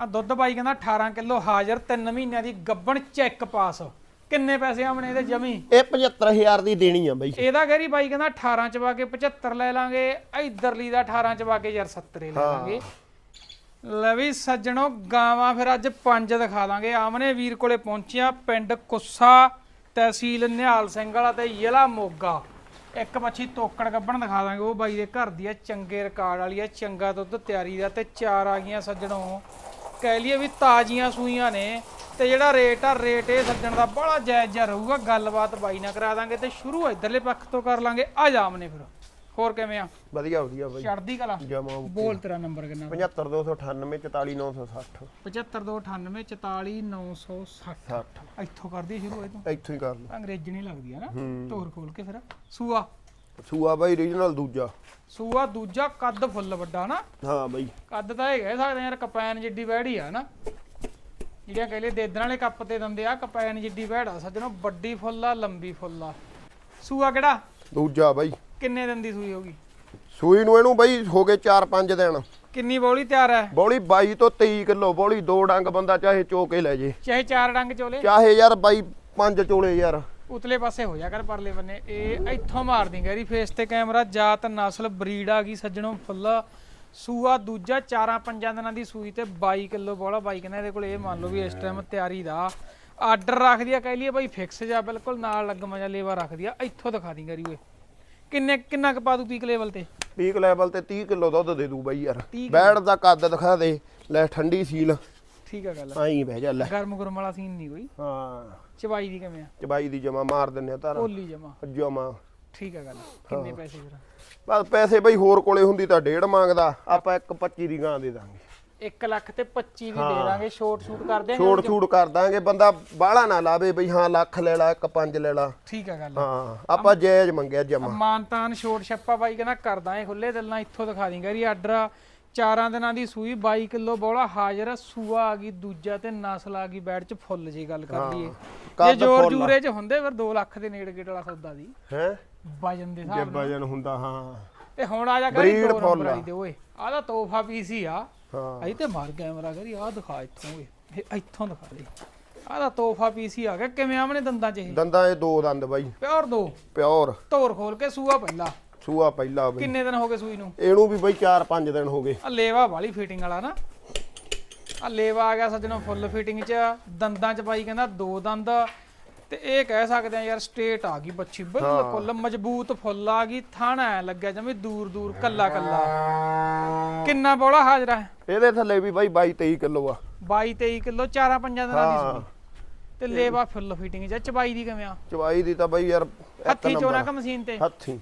ਆ ਦੁੱਧ ਬਾਈ ਕਹਿੰਦਾ 18 ਕਿਲੋ ਹਾਜ਼ਰ 3 ਮਹੀਨਿਆਂ ਦੀ ਗੱਬਣ ਚੈੱਕ ਪਾਸ ਕਿੰਨੇ ਪੈਸੇ ਆਵਣੇ ਇਹਦੇ ਜਮੀ? ਇਹ 75000 ਦੀ ਦੇਣੀ ਆ ਬਾਈ। ਇਹਦਾ ਗੈਰੀ ਬਾਈ ਕਹਿੰਦਾ 18 ਚ ਵਾ ਕੇ 75 ਲੈ ਲਾਂਗੇ ਇਧਰਲੀ ਦਾ 18 ਚ ਵਾ ਕੇ ਯਾਰ 70 ਲੈ ਲਾਂਗੇ। ਲੈ ਵੀ ਸੱਜਣੋ ਗਾਵਾਂ ਫਿਰ ਅੱਜ ਪੰਜ ਦਿਖਾ ਦਾਂਗੇ। ਆਮਨੇ ਵੀਰ ਕੋਲੇ ਪਹੁੰਚਿਆ ਪਿੰਡ ਕੁੱਸਾ ਤਹਿਸੀਲ ਨਿਹਾਲ ਸਿੰਘ ਵਾਲਾ ਤੇ ਜ਼ਿਲ੍ਹਾ ਮੋਗਾ। ਇੱਕ ਮੱਛੀ ਤੋਕੜ ਗੱਬਣ ਦਿਖਾ ਦਾਂਗੇ ਉਹ ਬਾਈ ਦੇ ਘਰ ਦੀ ਆ ਚੰਗੇ ਰਿਕਾਰਡ ਵਾਲੀ ਆ ਚੰਗਾ ਦੁੱਧ ਤਿਆਰੀ ਦਾ ਤੇ ਚਾਰ ਆ ਗਈਆਂ ਸੱਜਣੋ। ਕਹਿ ਲਈਏ ਵੀ ਤਾਜ਼ੀਆਂ ਸੂਈਆਂ ਨੇ ਤੇ ਜਿਹੜਾ ਰੇਟ ਆ ਰੇਟ ਇਹ ਸੱਜਣ ਦਾ ਬੜਾ ਜਾਇਜ਼ ਜਿਹਾ ਰਹੂਗਾ। ਗੱਲਬਾਤ ਬਾਈ ਨਾਲ ਕਰਾ ਦਾਂਗੇ ਤੇ ਸ਼ੁਰੂ ਇਧਰਲੇ ਪੱਖ ਤੋਂ ਕਰ ਲਾਂਗੇ। ਆ ਜਾਮਨੇ ਫਿਰ। ਹੋਰ ਕਿਵੇਂ ਆ? ਵਧੀਆ ਵਧੀਆ ਬਾਈ। ਚੜਦੀ ਕਲਾ। ਜਮਾ ਬੋਲ ਤੇਰਾ ਨੰਬਰ ਕਿੰਨਾ 75298 44960 75298 44960 60 ਇੱਥੋਂ ਕਰਦੀ ਸ਼ੁਰੂ ਇਹ ਤੋਂ? ਇੱਥੋਂ ਹੀ ਕਰ ਲਓ ਅੰਗਰੇਜ਼ੀ ਨਹੀਂ ਲੱਗਦੀ ਹੈ ਨਾ। ਤੋਰ ਖੋਲ ਕੇ ਫਿਰ। ਸੂਆ। ਸੂਆ ਬਾਈ ਰੀਜਨਲ ਦੂਜਾ। ਸੂਆ ਦੂਜਾ ਕੱਦ ਫੁੱਲ ਵੱਡਾ ਨਾ। ਹਾਂ ਬਾਈ। ਕੱਦ ਤਾਂ ਕਹਿ ਸਕਦੇ ਯਾਰ ਕਪੈਨ ਜਿੱਡੀ ਵਹਿੜੀ ਆ ਨਾ। ਜਿਹੜੀਆਂ ਕਹਿੰਦੇ ਦੇਦਣ ਵਾਲੇ ਕੱਪ ਤੇ ਦੰਦੇ ਆ ਕਪੈਨ ਜਿੱਡੀ ਵਹਿੜ ਆ ਸੱਜਣੋ ਵੱਡੀ ਫੁੱਲ ਆ ਲੰਬੀ ਫੁੱਲ ਆ। ਸੂਆ ਕਿਹੜਾ? ਦੂਜਾ ਬਾਈ। ਕਿੰਨੇ ਦਿਨ ਦੀ ਸੂਈ ਹੋਗੀ ਸੂਈ ਨੂੰ ਇਹਨੂੰ ਬਾਈ ਹੋ ਗਏ 4-5 ਦਿਨ। ਕਿੰਨੀ ਬੋਲੀ ਤਿਆਰ ਹੈ? ਬੋਲੀ 22 ਤੋਂ 23 ਕਿਲੋ ਬੋਲੀ ਦੋ ਡੰਗ ਬੰਦਾ ਚਾਹੇ ਚੋਕੇ ਲੈ ਜੇ। ਚਾਹੇ ਚਾਰ ਡੰਗ ਚੋਲੇ? ਚਾਹੇ ਯਾਰ ਬਾਈ ਪੰਜ ਚੋਲੇ ਯਾਰ। ਉਤਲੇ ਪਾਸੇ ਹੋ ਜਾ ਕਰ ਪਰਲੇ ਬੰਨੇ। ਇਹ ਇੱਥੋਂ ਮਾਰ ਦੀ ਗੈਰੀ ਫੇਸ ਤੇ ਕੈਮਰਾ ਜਾਤ ਨਸਲ ਬਰੀਡ ਆ ਗਈ ਸੱਜਣੋਂ ਫੁੱਲ। ਸੂਆ ਦੂਜਾ ਚਾਰਾਂ ਪੰਜਾਂ ਦਿਨਾਂ ਦੀ ਸੂਈ ਤੇ 22 ਕਿਲੋ ਬੋਲਾ। ਬਾਈ ਕਹਿੰਦਾ ਇਹਦੇ ਕੋਲ ਇਹ ਮੰਨ ਲਓ ਵੀ ਇਸ ਟਾਈਮ ਤਿਆਰੀ ਦਾ। ਆਰਡਰ ਰੱਖਦੀ ਆ ਕਹਿ ਲਈਏ ਬਾਈ ਫਿਕਸ ਜਾ ਬਿਲਕੁਲ ਨਾਲ ਲੱਗਮਾ ਜਾ ਲੇਵਾ ਰੱਖਦੀ ਆ। ਇੱਥੋਂ ਦਿਖਾ ਦੀ ਗੈਰੀ ਓਏ। ਕਿੰਨੇ ਕਿੰਨਾ ਕੁ ਪਾ ਦੂ ਪੀਕ ਲੈਵਲ ਤੇ? ਪੀਕ ਲੈਵਲ ਤੇ 30 ਕਿਲੋ ਦੁੱਧ ਦੇ ਦੂ ਬਾਈ ਯਾਰ। 30 ਬੈੜ ਦਾ ਕੱਦ ਦਿਖਾ ਦੇ। ਲੈ ਠੰਡੀ ਸੀਲ। ਠੀਕ ਆ ਗੱਲ। ਆਈ ਬਹਿ ਜਾ ਲੈ। ਗਰਮ ਗਰਮ ਵਾਲਾ ਸੀਨ ਨਹੀਂ ਕੋਈ। ਹਾਂ। ਚਵਾਈ ਦੀ ਕਿਵੇਂ ਆ? ਚਬਾਈ ਦੀ ਜਮਾ ਮਾਰ ਦਿੰਨੇ ਆ ਤਾਰਾ। ਓਲੀ ਜਮਾ। ਜਮਾ। ਠੀਕ ਆ ਗੱਲ। ਕਿੰਨੇ ਪੈਸੇ ਫਿਰ? ਬਸ ਪੈਸੇ ਬਈ ਹੋਰ ਕੋਲੇ ਹੁੰਦੀ ਤਾਂ ਡੇਢ ਮੰਗਦਾ। ਆਪਾਂ ਇੱਕ 25 ਦੀ ਗਾਂ ਦੇ ਦਾਂਗੇ। 1 ਲੱਖ ਤੇ 25 ਦੀ ਦੇ ਦਾਂਗੇ ਸ਼ੋਰਟ ਸ਼ੂਟ ਕਰ ਦਿਆਂਗੇ ਛੋੜ ਛੂੜ ਕਰ ਦਾਂਗੇ। ਬੰਦਾ ਬਾਹਲਾ ਨਾ ਲਾਵੇ ਬਈ ਹਾਂ ਲੱਖ ਲੈ ਲਾ ਇੱਕ ਪੰਜ ਲੈ ਲਾ। ਠੀਕ ਆ ਗੱਲ। ਹਾਂ ਆਪਾਂ ਜਾਇਜ਼ ਮੰਗਿਆ ਜਮਾ। ਮਾਨਤਾਨ ਛੋਟ ਛੱਪਾ ਬਾਈ ਕਹਿੰਦਾ ਕਰਦਾ ਏ ਖੁੱਲੇ ਦਿਲ ਨਾਲ ਇੱਥੋਂ ਦਿਖਾ ਦਿੰਗਾ ਰੀ ਆਰਡਰ ਚਾਰਾਂ ਦਿਨਾਂ ਦੀ ਸੂਈ 22 ਕਿਲੋ ਬੋਲਾ ਹਾਜ਼ਰ ਆ, ਸੂਆ ਆ ਗਈ ਦੂਜਾ ਤੇ ਨਸਲ ਆ ਗਈ ਬੈਡ ਚ ਫੁੱਲ ਜੀ ਗੱਲ ਕਰ ਲਈਏ ਜੇ ਜੋਰ ਆ। ਜੂਰੇ ਚ ਹੁੰਦੇ ਫਿਰ 2 ਲੱਖ ਦੇ ਨੇੜੇ ਗੇੜ ਵਾਲਾ ਸੌਦਾ ਦੀ। ਹੈ? ਵਜਨ ਦੇ ਜੇ ਹਿਸਾਬ ਨਾਲ। ਵਜਨ ਹੁੰਦਾ ਹਾਂ। ਤੇ ਹੁਣ ਆ ਜਾ ਕਰੀ Breed ਦੋ ਫੁੱਲ ਨੰਬਰ ਆ। ਦੇ ਓਏ ਤੋਹਫਾ ਪੀਸ ਹੀ ਆ। ਹਾਂ। ਅਈ ਤੇ ਮਾਰ ਕੈਮਰਾ ਕਰੀ ਆਹ ਦਿਖਾ ਇੱਥੋਂ ਓਏ ਇਹ ਇੱਥੋਂ ਦਿਖਾ ਦੇ। ਆਹ ਦਾ ਤੋਹਫਾ ਪੀਸ ਹੀ ਆ ਗਿਆ ਕਿਵੇਂ ਆਮਨੇ ਦੰਦਾਂ ਚ ਇਹ? ਦੰਦਾਂ ਇਹ ਦੋ ਦੰਦ ਬਾਈ। ਪਿਓਰ ਦੋ? ਪਿਓਰ। ਧੋਰ ਖੋਲ ਕੇ ਸੂਆ ਪਹਿਲਾ। ਸੂਆ ਪਹਿਲਾ ਬਈ ਕਿੰਨੇ ਦਿਨ ਹੋ ਗਏ ਸੂਈ ਨੂੰ? ਇਹਨੂੰ ਵੀ ਬਈ 4-5 ਦਿਨ ਹੋ ਗਏ। ਆ ਲੇਵਾ ਵਾਲੀ ਫਿਟਿੰਗ ਵਾਲਾ ਨਾ। ਆ ਲੇਵਾ ਆ ਗਿਆ ਸੱਜਣੋ ਫੁੱਲ ਫਿਟਿੰਗ ਚ। ਦੰਦਾਂ ਚ ਪਾਈ ਕਹਿੰਦਾ ਦੋ ਦੰਦ। ਤੇ ਇਹ ਕਹਿ ਸਕਦੇ ਆ ਯਾਰ ਸਟੇਟ ਆ ਗਈ ਬੱਚੀ। ਬਿਲਕੁਲ ਮਜ਼ਬੂਤ ਫੁੱਲ ਆ ਗਈ। ਥਾਣਾ ਲੱਗਿਆ ਜਿਵੇਂ ਦੂਰ ਦੂਰ ਕੱਲਾ ਕੱਲਾ। ਕਿੰਨਾ ਬੋਲਾ ਹਾਜ਼ਰਾ ਹੈ? ਇਹਦੇ ਥੱਲੇ ਵੀ ਬਾਈ 22-23 ਕਿਲੋ ਆ। 22 23 ਕਿਲੋ ਚਾਰਾਂ ਪੰਜਾਂ ਦਿਨਾਂ ਦੀ। ਸੂਈ। ਤੇ ਲੇਵਾ ਫੁੱਲ ਫਿਟਿੰਗ ਚ। ਚਬਾਈ ਦੀ ਕਿਵੇਂ ਆ? ਚਵਾਈ ਦੀ ਤਾਂ ਬਾਈ ਯਾਰ ਹੱਥੀ ਚੋਣਾ ਕਿ ਮਸ਼ੀਨ ਤੇ? ਹੱਥੀ।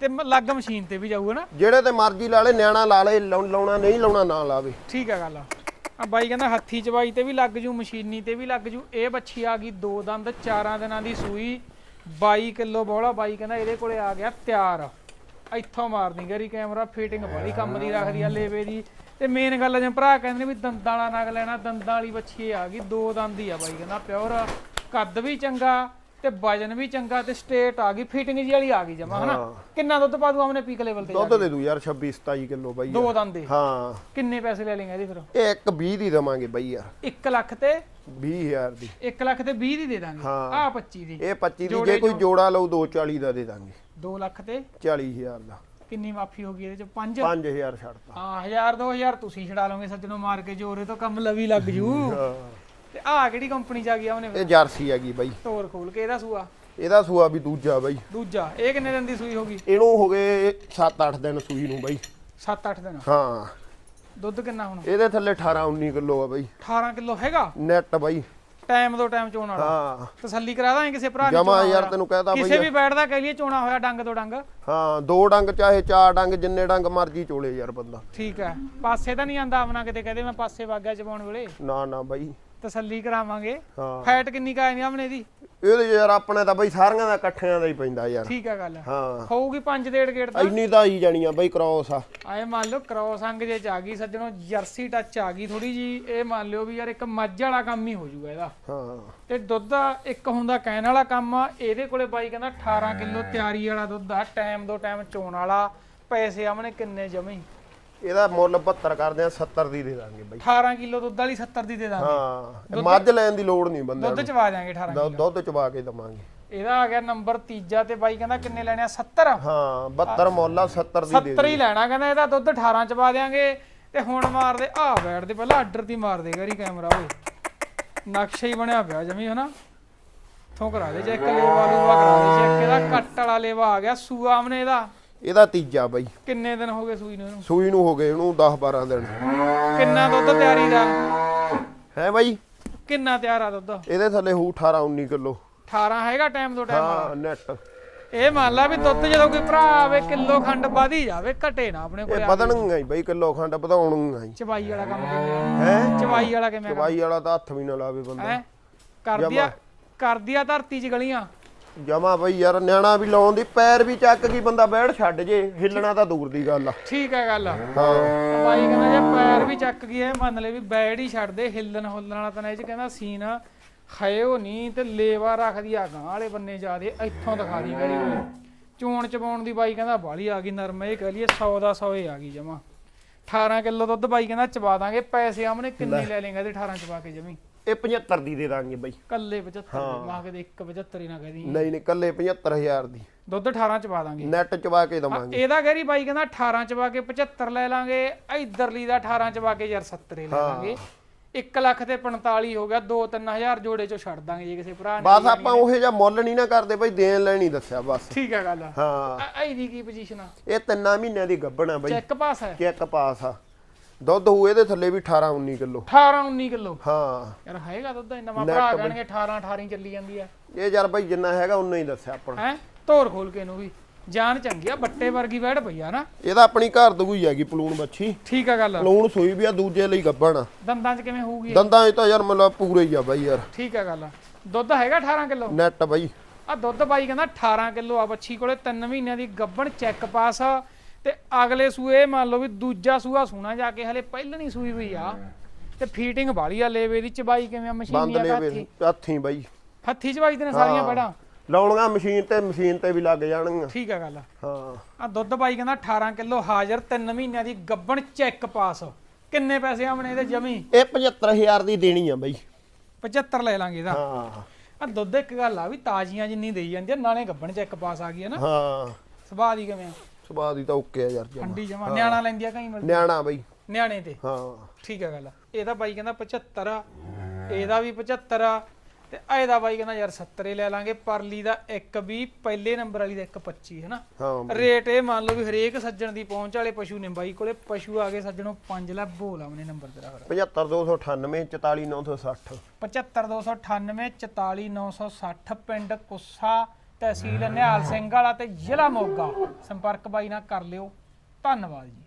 ਤੇ ਮ- ਲੱਗ ਮਸ਼ੀਨ ਤੇ ਵੀ ਜਾਊਗਾ ਨਾ। ਜਿਹੜੇ ਤੇ ਮਰਜ਼ੀ ਲਾ ਲੈ ਨਿਆਣਾ ਲਾ ਲੈ ਲਾਉ- ਲਾਉਣਾ ਨਹੀਂ ਲਾਉਣਾ ਨਾ ਲਾਵੇ। ਠੀਕ ਆ ਗੱਲ ਆ। ਆ ਬਾਈ ਕਹਿੰਦਾ ਹੱਥੀ ਚਵਾਈ ਤੇ ਵੀ ਲੱਗ ਜੂ ਮਸ਼ੀਨੀ ਤੇ ਵੀ ਲੱਗ ਜੂ। ਇਹ ਬੱਚੀ ਆ ਗਈ ਦੋ ਦੰਦ ਚਾਰਾਂ ਦਿਨਾਂ ਦੀ ਸੂਈ। 22 ਕਿਲੋ ਬੋਲਾ ਬਾਈ ਕਹਿੰਦਾ ਇਹਦੇ ਕੋਲੇ ਆ ਗਿਆ ਤਿਆਰ। ਇੱਥੋਂ ਮਾਰਦੀ ਗਰੀ ਕੈਮਰਾ ਫਿਟਿੰਗ ਬੜੀ ਕੰਮ ਦੀ ਰੱਖਦੀ ਆ ਲੇਵੇ ਦੀ। ਤੇ ਮੇਨ ਗੱਲ ਜਿਵੇਂ ਭਰਾ ਕਹਿੰਦੇ ਨੇ ਵੀ ਦੰਦਾਂ ਵਾਲਾ ਨਗ ਲੈਣਾ ਦੰਦਾਂ ਵਾਲੀ ਬੱਚੀ ਆ ਗਈ ਦੋ ਦੰਦ ਹੀ ਆ ਬਾਈ ਕਹਿੰਦਾ ਪਿਓਰ। ਕੱਦ ਵੀ ਚੰਗਾ ਤੇ ਵਜਨ ਵੀ ਚੰਗਾ ਤੇ ਸਟੇਟ ਆ ਗਈ ਫਿਟਿੰਗ ਜੀ ਵਾਲੀ ਆ ਗਈ ਜਮਾ ਹਨਾ। ਕਿੰਨਾ ਦੁੱਧ ਪਾ ਦੂ ਆਮਨੇ ਪੀਕ ਲੈਵਲ ਤੇ ਦੁੱਧ ਦੇ ਦੂ ਯਾਰ 26-27 ਕਿਲੋ ਬਾਈ? ਦੋ ਦੰਦ ਹਾਂ। ਕਿੰਨੇ ਪੈਸੇ ਲੈ ਲੇਗਾ ਇਹਦੇ ਫਿਰ? ਇਹ ਇੱਕ 20 ਦੀ ਦਵਾਂਗੇ ਬਾਈ ਯਾਰ। 1 ਲੱਖ ਤੇ? 20000 ਦੀ। 1 ਲੱਖ ਤੇ 20 ਦੀ ਦੇ ਦਾਂਗੇ। ਆ 25 ਦੀ। ਇਹ 25 ਦੀ ਜੇ ਕੋਈ ਜੋੜਾ ਲਊ 240 ਦਾ ਦੇ ਦਾਂਗੇ। 2 ਲੱਖ ਤੇ? 40000 ਦਾ। ਕਿੰਨੀ ਮਾਫੀ ਹੋ ਗਈ ਇਹਦੇ ਚ? 5 5000 ਛੱਡਤਾ। ਹਾਂ 1000 2000 ਤੁਸੀਂ ਛਡਾ ਲਓਗੇ ਸੱਜਣੋਂ ਮਾਰ ਕੇ ਜੋਰੇ ਤੋਂ ਕੰਮ ਲਵੀ ਲੱਗ ਜੂ। ਹਾਂ। ਤੇ ਆ ਕਿਹੜੀ ਕੰਪਨੀ ਚ ਆ ਗਿਆ ਉਹਨੇ? ਇਹ ਜਰਸੀ ਹੈਗੀ ਬਾਈ। ਤੋਰ ਖੋਲ ਕੇ ਇਹਦਾ ਸੂਆ? ਇਹਦਾ ਸੂਆ ਵੀ ਦੂਜਾ ਬਾਈ। ਦੂਜਾ। ਇਹ ਕਿੰਨੇ ਦਿਨ ਦੀ ਸੂਈ ਹੋਗੀ ਇਹਨੂੰ ਹੋ ਗਏ 7-8 ਦਿਨ ਸੂਈ ਨੂੰ ਬਾਈ। 7-8 ਦਿਨ? ਹਾਂ। ਦੁੱਧ ਕਿੰਨਾ ਹੁਣ? ਇਹਦੇ ਥੱਲੇ 18-19 ਕਿਲੋ ਆ ਬਾਈ। 18 ਕਿਲੋ ਹੈਗਾ? ਨੈਟ ਬਾਈ। ਟਾਈਮ ਦੋ ਟਾਈਮ ਚੋਣ ਵਾਲਾ। ਹਾਂ। ਤਸੱਲੀ ਕਰਾ ਦਾਂਗੇ ਕਿਸੇ ਭਰਾ ਨੇ ਜਮਾ ਯਾਰ। ਤੈਨੂੰ ਕਿਸੇ ਬਈ ਵੀ ਬੈਠਦਾ ਕਹਿ ਲਈਏ ਚੋਣਾ ਹੋਇਆ ਡੰਗ ਤੋਂ ਡੰਗ। ਹਾਂ ਦੋ ਡੰਗ ਚਾਹੇ ਚਾਰ ਡੰਗ ਜਿੰਨੇ ਡੰਗ ਮਰਜ਼ੀ ਚੋਲੇ ਯਾਰ ਬੰਦਾ। ਠੀਕ ਹੈ। ਪਾਸੇ ਤਾਂ ਨਹੀਂ ਆਂਦਾ ਆਪਣਾ ਕਿਤੇ ਕਹਦੇ ਮੈਂ ਪਾਸੇ ਵਾਗਿਆ ਚਵਾਉਣ ਵੇਲੇ। ਨਾ ਨਾ ਬਾਈ। ਤਸੱਲੀ ਕਰਾਵਾਂਗੇ। ਹਾਂ। ਫੈਟ ਕਿੰਨੀ ਕਾ ਆਈ ਆਪਣੇ ਦੀ? ਇਹਦੇ ਯਾਰ ਆਪਣੇ ਤਾਂ ਬਾਈ ਸਾਰੀਆਂ ਦਾ ਇਕੱਠਿਆਂ ਦਾ ਹੀ ਪੈਂਦਾ ਯਾਰ। ਠੀਕ ਹੈ ਗੱਲ। ਹਾਂ। ਹੋਊਗੀ 5 ਡੇਢ ਗੇੜ ਤਾਂ। ਇੰਨੀ ਤਾਂ ਆਈ ਜਾਣੀ ਆ ਬਾਈ ਕ੍ਰੋਸ ਆ। ਆਏ ਮੰਨ ਲਓ ਕ੍ਰੋਸ ਅੰਗ ਜੇ ਚ ਆ ਗਈ ਸੱਜਣੋ ਜਰਸੀ ਟੱਚ ਆ ਗਈ ਥੋੜੀ ਜੀ ਇਹ ਮੰਨ ਲਿਓ ਵੀ ਯਾਰ ਇੱਕ ਮੱਝ ਵਾਲਾ ਕੰਮ ਹੀ ਹੋ ਜਾਊਗਾ ਇਹਦਾ। ਹਾਂ। ਤੇ ਦੁੱਧ ਇੱਕ ਹੁੰਦਾ ਕਹਿਣ ਵਾਲਾ ਕੰਮ ਆ ਇਹਦੇ ਕੋਲੇ ਬਾਈ ਕਹਿੰਦਾ 18 ਕਿਲੋ ਤਿਆਰੀ ਵਾਲਾ ਦੁੱਧ ਆ ਟਾਈਮ ਦੋ ਟਾਈਮ ਚੋਣ ਵਾਲਾ ਪੈਸੇ ਆਮਨੇ ਕਿੰਨੇ ਜਮੇ। ਇਹਦਾ ਮੁੱਲ 72 ਕਰਦੇ ਆ 70 ਦੀ ਦੇ ਦਾਂਗੇ ਬਾਈ। 18 ਕਿਲੋ ਦੁੱਧ ਵਾਲੀ 70 ਦੀ ਦੇ ਦਾਂਗੇ। ਹਾਂ ਮੱਝ ਲੈਣ ਦੀ ਲੋੜ ਨਹੀਂ ਬੰਦੇ ਦੁੱਧ ਚਵਾ ਜਾਾਂਗੇ 18 ਨੂੰ ਦੁੱਧ ਚਵਾ ਕੇ ਦਵਾਂਗੇ। ਇਹਦਾ ਆ ਗਿਆ ਨੰਬਰ ਤੀਜਾ ਤੇ ਬਾਈ ਕਹਿੰਦਾ ਕਿੰਨੇ ਲੈਣੇ ਆ? 70 ਹਾਂ 72 ਮੁੱਲ ਆ 70 ਦੀ ਦੇ 70 ਹੀ ਲੈਣਾ ਕਹਿੰਦਾ ਇਹਦਾ ਦੁੱਧ 18 ਚਵਾ ਦਿਆਂਗੇ ਤੇ ਹੁਣ ਮਾਰਦੇ ਆ ਬੈਠ ਦੇ ਪਹਿਲਾਂ ਆਰਡਰ ਦੀ ਮਾਰ ਦੇ ਗਰੀ ਕੈਮਰਾ ਓਏ। ਨਕਸ਼ਾ ਹੀ ਬਣਿਆ ਪਿਆ ਜਮੀ ਹਨਾ? ਥੋਂ ਕਰਾ ਦੇ ਚੈੱਕ ਲੇਵਾ ਲੂਵਾ ਕਰਾ ਦੇ ਚੈੱਕ ਇਹਦਾ ਕੱਟ ਵਾਲਾ ਲੇਵਾ ਆ ਗਿਆ ਸੂਆ ਆਮਨੇ ਇਹਦਾ ਇਹਦਾ ਤੀਜਾ ਬਾਈ। ਕਿੰਨੇ ਦਿਨ ਹੋ ਗਏ ਸੂਈ ਨੂੰ ਇਹਨੂੰ? ਸੂਈ ਨੂੰ ਹੋ ਗਏ ਇਹਨੂੰ 10 12 ਦਿਨ। ਕਿੰਨਾ ਦੁੱਧ ਤਿਆਰੀ ਦਾ? ਹੈ ਬਾਈ? ਕਿੰਨਾ ਤਿਆਰ ਆ ਦੁੱਧ? ਇਹਦੇ ਥੱਲੇ ਹੋਊ 18 19 ਕਿਲੋ। 18 ਹੈਗਾ ਟਾਈਮ ਤੋਂ ਟਾਈਮ ਹਾਂ ਨੈਟ ਇਹ ਮੰਨ ਲਾ ਵੀ ਦੁੱਧ ਜਦੋਂ ਕੋਈ ਭਰਾ ਆਵੇ ਕਿਲੋ ਖੰਡ ਵਧ ਹੀ ਜਾਵੇ ਘਟੇ ਨਾ ਆਪਣੇ ਕੋਲ ਇਹ ਵਧਣਗਾ ਹੀ ਬਾਈ ਕਿਲੋ ਖੰਡ ਵਧਾਉਣਗਾ ਹੀ ਚਵਾਈ ਵਾਲਾ ਕੰਮ ਕਿਵੇਂ ਹੈ? ਚਵਾਈ ਵਾਲਾ ਕਿਵੇਂ ਚਵਾਈ ਵਾਲਾ ਤਾਂ ਹੱਥ ਵੀ ਨਾ ਲਾਵੇ ਬੰਦਾ। ਹੈ? ਕਰਦੀਆ ਕਰਦੀਆ ਧਰਤੀ 'ਚ ਗਲੀਆਂ? ਜਮਾ ਬਈ ਯਾਰ ਨਿਆਣਾ ਵੀ ਲਾਉਣ ਦੀ ਪੈਰ ਵੀ ਚੱਕ ਗਈ ਬੰਦਾ ਬੈਠ ਛੱਡ ਜੇ ਹਿੱਲਣਾ ਤਾਂ ਦੂਰ ਦੀ ਗੱਲ ਆ। ਠੀਕ ਹੈ ਗੱਲ ਹਾਂ। ਬਾਈ ਕਹਿੰਦਾ ਜੇ ਪੈਰ ਵੀ ਚੱਕ ਗਈ ਇਹ ਮੰਨ ਲੈ ਵੀ ਬੈੜ ਹੀ ਛੱਡ ਦੇ ਹਿੱਲਣ ਹੁੱਲਣ ਵਾਲਾ ਤਾਂ ਨਾ ਇਹ ਚ ਕਹਿੰਦਾ ਸੀਨ ਖਇਓ ਨਹੀਂ ਤੇ ਲੇਵਾ ਰੱਖਦੀ ਆ ਗਾਂ ਵਾਲੇ ਬੰਨੇ ਜਾਦੇ ਇੱਥੋਂ ਦਿਖਾ ਦੀ ਕਰੀ ਓਏ ਚੋਣ ਚਪਾਉਣ ਦੀ ਬਾਈ ਕਹਿੰਦਾ ਬਾਲੀ ਆ ਗਈ ਨਰਮ ਇਹ ਕਹ ਲਈਏ 100 ਦਾ 100 ਹੀ ਆ ਗਈ ਜਮਾ। 18 ਕਿਲੋ ਦੁੱਧ ਬਾਈ ਕਹਿੰਦਾ ਚਬਾ ਦਾਂਗੇ ਪੈਸੇ ਆਮਨੇ ਕਿੰਨੇ ਲੈ। ਲੇਗਾ ਤੇ 18 ਚਬਾ ਕੇ ਜਮੀ। ਇਹ 75 ਦੀ ਦੇ ਦਾਂਗੇ ਬਈ। ਕੱਲੇ 75 ਮਾਂ ਕੇ 1 75 ਹੀ ਨਾ ਕਹਦੀ ਨਹੀਂ ਨਹੀਂ ਕੱਲੇ 75000 ਦੀ। ਦੁੱਧ 18 ਚਬਾ ਦਾਂਗੇ। ਨੈਟ ਚਵਾ ਕੇ ਦਵਾਂਗੇ। ਇਹਦਾ ਗੈਰੀ ਬਾਈ ਕਹਿੰਦਾ 18 ਚਵਾ ਕੇ 75 ਲੈ ਲਾਂਗੇ ਇਧਰਲੀ ਦਾ 18 ਚਵਾ ਕੇ ਯਾਰ 70 ਲੈ ਲਾਂਗੇ। 1 ਲੱਖ ਤੇ 45 ਹੋ ਗਿਆ 2-3000 ਜੋੜੇ ਚੋਂ ਛੱਡ ਦਾਂਗੇ ਜੇ ਕਿਸੇ ਭਰਾ ਨੇ ਬਸ ਆਪਾਂ ਉਹੇ ਜਿਹਾ ਮੁੱਲ ਨਹੀਂ ਨਾ ਕਰਦੇ ਬਈ ਦੇਣ ਲੈਣੀ ਦੱਸਿਆ ਬਸ। ਠੀਕ ਹੈ ਗੱਲ ਹਾਂ। ਆਈ ਦੀ ਕੀ ਪੋਜੀਸ਼ਨ ਆ? ਇਹ ਤਿੰਨਾਂ ਮਹੀਨਿਆਂ ਦੀ ਗੱਭਣ ਆ ਬਈ। ਚੈੱਕ ਪਾਸ ਹੈ ਚੈੱਕ ਪਾਸ ਆ। ਦੁੱਧ ਹੋਊ ਇਹਦੇ ਥੱਲੇ ਵੀ 18 19 ਕਿਲੋ। 18 19 ਕਿਲੋ? ਹਾਂ। ਯਾਰ ਹੈਗਾ ਦੁੱਧ ਇੰਨਾ ਮਾ ਭਰਾ ਕਹਿਣਗੇ 18 18 ਹੀ ਚੱਲੀ ਜਾਂਦੀ ਆ। ਇਹ ਯਾਰ ਬਈ ਜਿੰਨਾ ਹੈਗਾ ਉਨਾ ਹੀ ਦੱਸਿਆ ਆਪਾਂ ਹੈ? ਧੋਰ ਖੋਲ ਕੇ ਇਹਨੂੰ ਵੀ। ਜਾਨ ਚੰਗੀ ਆ ਬੱਟੇ ਵਰਗੀ ਬੈਠ ਪਈ ਆ ਨਾ। ਇਹਦਾ ਆਪਣੀ ਘਰ ਦੂਈ ਹੈਗੀ ਪਲੂਣ ਬੱਚੀ ਠੀਕ ਆ ਗੱਲ। ਪਲੂਣ ਸੂਈ ਵੀ ਆ ਦੂਜੇ ਲਈ ਗੱਭਣ ਆ। ਦੰਦਾਂ 'ਚ ਕਿਵੇਂ ਹੋਊਗੀ ਇਹ? ਦੰਦਾਂ 'ਚ ਤਾਂ ਯਾਰ ਮਤਲਬ ਪੂਰੇ ਹੀ ਆ ਬਾਈ ਯਾਰ। ਠੀਕ ਆ ਗੱਲ ਦੁੱਧ ਹੈਗਾ 18 ਕਿਲੋ? ਨੈਟ ਬਾਈ। ਆ ਦੁੱਧ ਬਾਈ ਕਹਿੰਦਾ 18 ਕਿਲੋ ਆ ਬੱਚੀ ਕੋਲੇ 3 ਮਹੀਨਿਆਂ ਦੀ ਗੱਬਣ ਚੈੱਕ ਪਾਸ ਆ। ਤੇ ਅਗਲੇ ਸੂਏ ਮੰਨ ਲਓ ਵੀ ਦੂਜਾ ਸੂਆ ਸੂਣਾ ਜਾ ਕੇ ਹਲੇ ਪਹਿਲਣੀ ਸੂਈ ਹੋਈ ਆ। ਤੇ ਫੀਟਿੰਗ ਵਾਲੀ ਆ ਲੇਵੇ ਦੀ ਚਬਾਈ ਕਿਵੇਂ ਆ ਬੰਦ ਮਸ਼ੀਨੀ ਆ ਲੈ ਹੱਥੀ ਵੇ ਹੱਥੀ ਬਾਈ। ਹੱਥੀ ਚਬਾਈ ਤੇ ਨੇ ਸਾਰੀਆਂ ਹਾਂ। ਬੜਾ ਲਾਉਣੀਆਂ ਮਸ਼ੀਨ ਤੇ ਮਸ਼ੀਨ ਤੇ ਵੀ ਲੱਗ ਜਾਣਗੀਆਂ। ਠੀਕ ਆ ਗੱਲ ਹਾਂ। ਆ ਦੁੱਧ ਬਾਈ ਕਹਿੰਦਾ 18 ਕਿਲੋ ਹਾਜ਼ਰ 3 ਮਹੀਨਿਆਂ ਦੀ ਗੱਬਣ ਚੈੱਕ ਪਾਸ। ਕਿੰਨੇ ਪੈਸੇ ਆਵਣੇ ਇਹਦੇ ਜਮੀ? ਇਹ 75000 ਦੀ ਦੇਣੀ ਆ ਬਾਈ। 75 ਲੈ ਲਾਂਗੇ ਇਹਦਾ। ਹਾਂ। ਆ ਦੁੱਧ ਇੱਕ ਗੱਲ ਆ ਵੀ ਤਾਜ਼ੀਆਂ ਜਿੰਨੀ ਦੇਈ ਜਾਂਦੀ ਆ ਨਾਲੇ ਗੱਬਣ ਚੈੱਕ ਪਾਸ ਆ ਗਈ ਹੈ ਨਾ। ਹਾਂ। ਸੁਭਾਅ ਦੀ ਕਿਵੇਂ ਆ? ਸੁਭਾਅ ਦੀ ਤਾਂ ਓਕੇ ਆ ਯਾਰ ਜਮਾਂ। ਠੰਡੀ ਜਮਾ। ਨਿਆਣਾ ਲੈਂਦੀ ਆ ਕਈ ਮਿਲ ਨਿਆਣਾ ਬਾਈ। ਨਿਆਣੇ ਤੇ? ਹਾਂ। ਠੀਕ ਹੈ ਗੱਲ ਇਹਦਾ ਬਾਈ ਕਹਿੰਦਾ 75 ਆ। ਇਹਦਾ ਵੀ 75 ਆ। ਤੇ ਇਹਦਾ ਬਾਈ ਕਹਿੰਦਾ ਯਾਰ 70 ਹੀ ਲੈ ਲਾਂਗੇ। ਪਰਲੀ ਦਾ 120 ਪਹਿਲੇ ਨੰਬਰ ਵਾਲੀ ਦਾ 125 ਹੈ ਨਾ ਹਾਂ ਰੇਟ ਇਹ ਮੰਨ ਲਓ ਵੀ ਹਰੇਕ ਸੱਜਣ ਦੀ ਪਹੁੰਚ ਵਾਲੇ ਪਸ਼ੂ ਨੇ ਬਾਈ ਕੋਲੇ। ਪਸ਼ੂ ਆ ਗਏ ਸੱਜਣੋਂ 5 ਲੈ ਬੋਲ ਆਵਨੇ ਨੰਬਰ ਤੇਰਾ ਫਿਰ। 75298 44960 75298 44960 ਪਿੰਡ ਕੁੱਸਾ। ਤਹਿਸੀਲ ਨਿਹਾਲ ਸਿੰਘ ਵਾਲਾ ਤੇ ਜ਼ਿਲ੍ਹਾ ਮੋਗਾ। ਸੰਪਰਕ ਬਾਈ ਨਾਲ ਕਰ ਲਿਓ। ਧੰਨਵਾਦ ਜੀ।